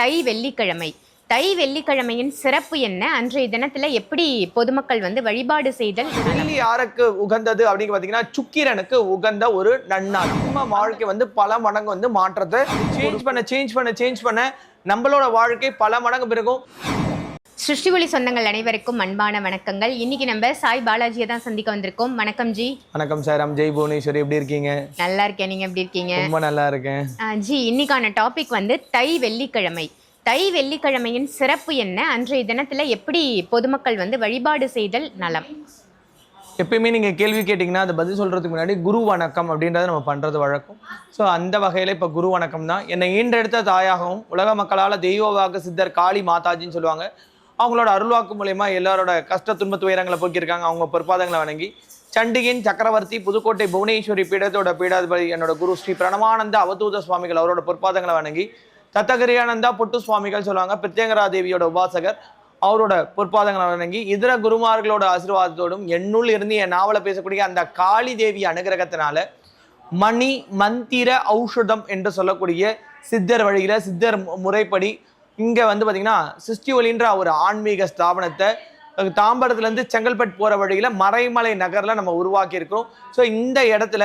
தை வெள்ளிக்கிழமை. தை வெள்ளிக்கிழமையின் சிறப்பு என்ன? அன்றைய தினத்துல எப்படி பொதுமக்கள் வந்து வழிபாடு செய்தல்? வெள்ளி யாருக்கு உகந்தது அப்படின்னு பாத்தீங்கன்னா சுக்கிரனுக்கு உகந்த ஒரு நன்னாள். நம்ம வாழ்க்கை வந்து பல மடங்கு வந்து மாற்றத்தை சேஞ்ச் பண்ண சேஞ்ச் பண்ண சேஞ்ச் பண்ண. நம்மளோட வாழ்க்கை பல மடங்கு பிறகும் சிருஷ்டி ஒளி சொந்தங்கள் அனைவருக்கும் அன்பான வணக்கங்கள். இன்னைக்கு நம்ம சாய் பாலாஜியை தான் சந்திக்க வந்திருக்கோம். வணக்கம் ஜி. வணக்கம் சார். ஜெய் புவனேஸ்வரி. எப்படி இருக்கீங்க? நல்லா இருக்கேன். நீங்க எப்படி இருக்கீங்க? ரொம்ப நல்லா இருக்கேன். ஜி இன்னைக்கான டாபிக் வந்து தை வெள்ளிக்கிழமை. தை வெள்ளிக்கிழமையின் சிறப்பு என்ன? அன்றைய தினத்துல எப்படி பொதுமக்கள் வந்து வழிபாடு செய்தல் நலம்? எப்பயுமே நீங்க கேள்வி கேட்டீங்கன்னா அதை பதில் சொல்றதுக்கு முன்னாடி குரு வணக்கம் அப்படின்றத நம்ம பண்றது வழக்கம். ஸோ அந்த வகையில இப்ப குரு வணக்கம் தான் என்னை ஈன்றெடுத்த தாயாகவும் உலக மக்களால தெய்வவாக சித்தர் காளி மாதாஜின்னு சொல்லுவாங்க. அவங்களோட அருள்வாக்கு மூலயமா எல்லாரோட கஷ்ட துன்ப துயரங்களை போக்கியிருக்காங்க. அவங்க பொற்பாதங்களை வணங்கி சண்டிகின் சக்கரவர்த்தி புதுக்கோட்டை புவனேஸ்வரி பீடத்தோட பீடாதிபதி என்னோட குரு ஸ்ரீ பிரணமானந்த அவதூத சுவாமிகள் அவரோட பொற்பாதங்களை வணங்கி தத்தகிரியானந்தா பொட்டு சுவாமிகள் சொல்லுவாங்க பிரத்யங்கரா தேவியோட உபாசகர் அவரோட பொற்பாதங்களை வணங்கி இதர குருமார்களோட ஆசீர்வாதத்தோடும் என்னுள் இருந்து என் நாவலை பேசக்கூடிய அந்த காளி தேவி அனுகிரகத்தினால மணி மந்திர ஔஷதம் என்று சொல்லக்கூடிய சித்தர் வழியில சித்தர் முறைப்படி இங்கே வந்து பார்த்திங்கன்னா சிருஷ்டி ஒரு ஆன்மீக ஸ்தாபனத்தை தாம்பரத்துலேருந்து செங்கல்பட்டு போகிற வழியில் மறைமலை நகரில் நம்ம உருவாக்கியிருக்கிறோம். ஸோ இந்த இடத்துல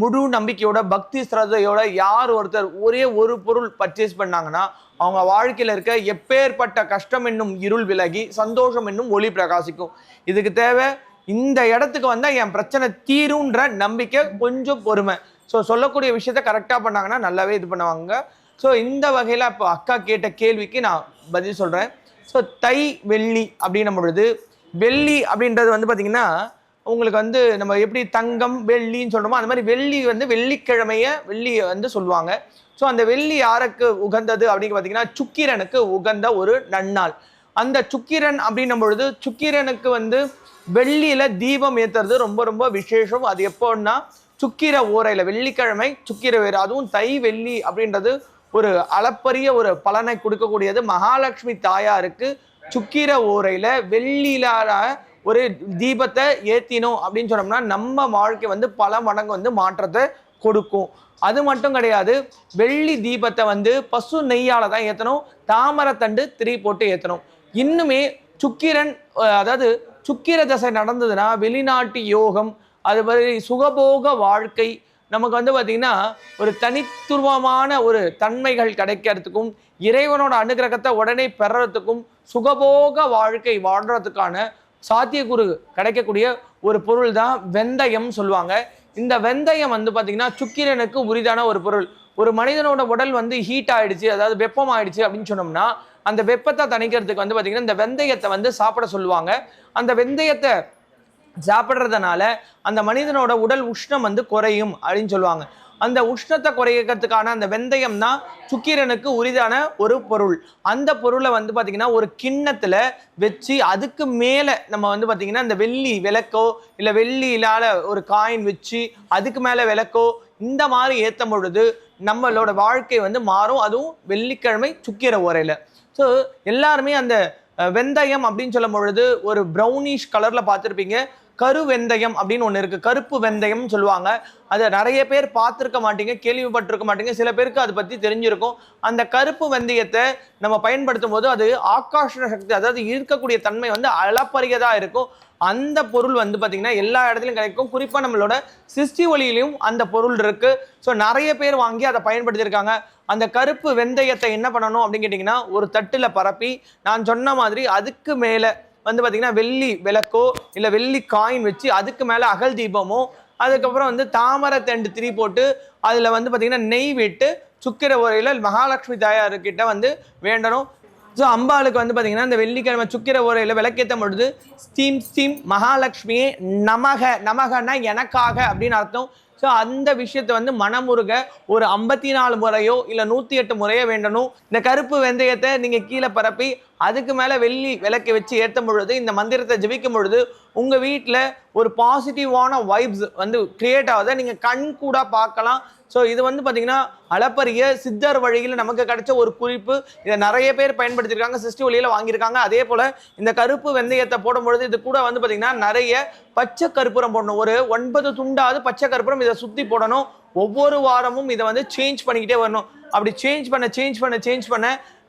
முழு நம்பிக்கையோட பக்தி ஸ்ரத்தையோட யார் ஒருத்தர் ஒரே ஒரு பொருள் பர்ச்சேஸ் பண்ணாங்கன்னா அவங்க வாழ்க்கையில் இருக்க எப்பேற்பட்ட கஷ்டம் என்னும் இருள் விலகி சந்தோஷம் என்னும் ஒளி பிரகாசிக்கும். இதுக்கு தேவை இந்த இடத்துக்கு வந்தால் என் பிரச்சனை தீருன்ற நம்பிக்கை கொஞ்சம் பொறுமை. ஸோ சொல்லக்கூடிய விஷயத்த கரெக்டாக பண்ணாங்கன்னா நல்லாவே இது பண்ணுவாங்க. ஸோ இந்த வகையில் இப்போ அக்கா கேட்ட கேள்விக்கு நான் பதில் சொல்கிறேன் ஸோ தை வெள்ளி அப்படின்னும் பொழுது வெள்ளி அப்படின்றது வந்து பார்த்தீங்கன்னா உங்களுக்கு வந்து நம்ம எப்படி தங்கம் வெள்ளின்னு சொல்கிறோமோ அந்த மாதிரி வெள்ளி வந்து வெள்ளிக்கிழமையை வெள்ளியை வந்து சொல்லுவாங்க. ஸோ அந்த வெள்ளி யாருக்கு உகந்தது அப்படின்னு பார்த்தீங்கன்னா சுக்கிரனுக்கு உகந்த ஒரு நன்னாள். அந்த சுக்கிரன் அப்படின்னும் பொழுது சுக்கிரனுக்கு வந்து வெள்ளியில் தீபம் ஏத்துறது ரொம்ப ரொம்ப விசேஷம். அது எப்போன்னா சுக்கிர ஓரையில் வெள்ளிக்கிழமை சுக்கிர வேறு. அதுவும் தை வெள்ளி அப்படின்றது ஒரு அளப்பரிய ஒரு பலனை கொடுக்கக்கூடியது. மகாலட்சுமி தாயாருக்கு சுக்கிர ஓரையில வெள்ளியிலான ஒரு தீபத்தை ஏத்தினோம் அப்படின்னு சொன்னோம்னா நம்ம வாழ்க்கை வந்து பல மடங்கு வந்து மாற்றத்தை கொடுக்கும். அது மட்டும் கிடையாது வெள்ளி தீபத்தை வந்து பசு நெய்யால தான் ஏற்றணும் தாமரத்தண்டு திரி போட்டு ஏற்றணும் இன்னுமே சுக்கிரன் அதாவது சுக்கிர தசை நடந்ததுன்னா வெளிநாட்டு யோகம் அது மாதிரி சுகபோக வாழ்க்கை நமக்கு வந்து பார்த்திங்கன்னா ஒரு தனித்துவமான ஒரு தன்மைகள் கிடைக்கிறதுக்கும் இறைவனோட அனுகிரகத்தை உடனே பெறறதுக்கும் சுகபோக வாழ்க்கை வாழ்கிறதுக்கான சாத்தியக்கூறு கிடைக்கக்கூடிய ஒரு பொருள் தான் வெந்தயம் சொல்லுவாங்க. இந்த வெந்தயம் வந்து பார்த்திங்கன்னா சுக்கிரனுக்கு உரிதான ஒரு பொருள். ஒரு மனிதனோட உடல் வந்து ஹீட் ஆகிடுச்சு அதாவது வெப்பம் ஆயிடுச்சு அப்படின்னு சொன்னோம்னா அந்த வெப்பத்தை தணிக்கிறதுக்கு வந்து பார்த்திங்கன்னா இந்த வெந்தயத்தை வந்து சாப்பிட சொல்லுவாங்க. அந்த வெந்தயத்தை சாப்பிட்றதுனால அந்த மனிதனோட உடல் உஷ்ணம் வந்து குறையும் அப்படின்னு சொல்லுவாங்க. அந்த உஷ்ணத்தை குறைக்கிறதுக்கான அந்த வெந்தயம் தான் சுக்கிரனுக்கு உரிதான ஒரு பொருள். அந்த பொருளை வந்து பார்த்திங்கன்னா ஒரு கிண்ணத்தில் வச்சு அதுக்கு மேலே நம்ம வந்து பார்த்திங்கன்னா இந்த வெள்ளி விளக்கோ இல்லை வெள்ளி இல்லாத ஒரு காயின் வச்சு அதுக்கு மேலே விளக்கோ இந்த மாதிரி ஏற்றும் பொழுது நம்மளோட வாழ்க்கை வந்து மாறும். அதுவும் வெள்ளிக்கிழமை சுக்கிர உரையில் ஸோ எல்லாருமே அந்த வெந்தயம் அப்படின்னு சொல்லும் பொழுது ஒரு ப்ரௌனிஷ் கலரில் பார்த்துருப்பீங்க. கரு வெந்தயம் அப்படின்னு ஒன்று இருக்குது கருப்பு வெந்தயம்னு சொல்லுவாங்க. அதை நிறைய பேர் பார்த்துருக்க மாட்டீங்க கேள்விப்பட்டிருக்க மாட்டீங்க. சில பேருக்கு அதை பற்றி தெரிஞ்சிருக்கும். அந்த கருப்பு வெந்தயத்தை நம்ம பயன்படுத்தும் போது அது ஆகாஷ சக்தி அதாவது இருக்கக்கூடிய தன்மை வந்து அளப்பரியதாக இருக்கும். அந்த பொருள் வந்து பார்த்திங்கன்னா எல்லா இடத்துலையும் கிடைக்கும். குறிப்பாக நம்மளோட சிஸ்டி ஒளியிலையும் அந்த பொருள் இருக்குது ஸோ நிறைய பேர் வாங்கி அதை பயன்படுத்தியிருக்காங்க. அந்த கருப்பு வெந்தயத்தை என்ன பண்ணணும் அப்படின்னு கேட்டிங்கன்னா ஒரு தட்டில் பரப்பி நான் சொன்ன மாதிரி அதுக்கு மேலே வந்து பார்த்திங்கன்னா வெள்ளி விளக்கோ இல்லை வெள்ளி காயின் வச்சு அதுக்கு மேலே அகல் தீபமோ அதுக்கப்புறம் வந்து தாமரை தண்டு திரி போட்டு அதில் வந்து பார்த்திங்கன்னா நெய் விட்டு சுக்கிர உரையில் மகாலட்சுமி தாயார்கிட்ட வந்து வேண்டணும். ஸோ அம்பாளுக்கு வந்து பார்த்தீங்கன்னா இந்த வெள்ளிக்கிழமை சுக்கிர உரையில் விளக்கேற்றும் பொழுது ஸ்டீம் ஸ்டீம் மகாலட்சுமியே நமக நமகன்னா எனக்காக அப்படின்னு அர்த்தம். ஸோ அந்த விஷயத்தை வந்து மனமுருக ஒரு ஐம்பத்தி நாலு முறையோ இல்லை நூற்றி எட்டு முறையோ வேண்டணும். இந்த கருப்பு வெந்தயத்தை நீங்கள் கீழே பரப்பி அதுக்கு மேலே வெள்ளி விளக்கு வச்சு ஏற்றும் பொழுது இந்த மந்திரத்தை ஜபிக்கும் பொழுது உங்கள் வீட்டில் ஒரு பாசிட்டிவான வைப்ஸ் வந்து க்ரியேட் ஆகுதை. நீங்கள் கண் கூட பார்க்கலாம். ஸோ இது வந்து பார்த்தீங்கன்னா அளப்பரிய சித்தர் வழியில் நமக்கு கிடைச்ச ஒரு குறிப்பு. இதை நிறைய பேர் பயன்படுத்தியிருக்காங்க சிஸ்டி வழியில் வாங்கியிருக்காங்க. அதே போல் இந்த கருப்பு வெந்தயத்தை போடும்பொழுது இது கூட வந்து பார்த்தீங்கன்னா நிறைய பச்சை கற்பூரம் போடணும். ஒரு ஒன்பது துண்டாவது பச்சை கற்பூரம் இதை சுற்றி போடணும். ஒவ்வொரு வாரமும் இதை வந்து சேஞ்ச் பண்ணிக்கிட்டே வரணும். அப்படி சேஞ்ச் பண்ண சேஞ்ச் பண்ண சேஞ்ச் பண்ண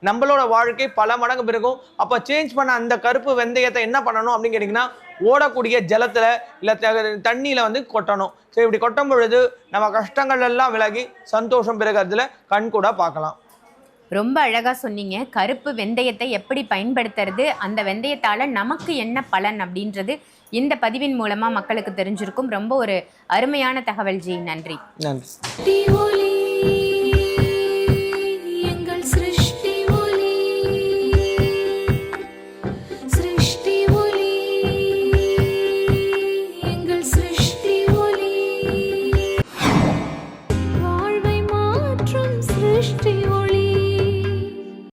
நம்மளோட வாழ்க்கை பல மடங்கு பிறகும் அப்போ சேஞ்ச் பண்ண அந்த கருப்பு வெந்தயத்தை என்ன பண்ணணும் அப்படின்னு கேட்டிங்கன்னா ஓடக்கூடிய ஜலத்தில் இல்லை தண்ணியில் வந்து கொட்டணும். ஸோ இப்படி கொட்டும் பொழுது நம்ம கஷ்டங்கள் எல்லாம் விலகி சந்தோஷம் பிறகுறதுல கண் கூட பார்க்கலாம். ரொம்ப அழகா சொன்னீங்க. கருப்பு வெந்தயத்தை எப்படி பயன்படுத்துறது அந்த வெந்தயத்தால நமக்கு என்ன பலன் அப்படின்றது இந்த பதிவின் மூலமா மக்களுக்கு தெரிஞ்சிருக்கும். ரொம்ப ஒரு அருமையான தகவல் ஜி. நன்றி. நன்றி.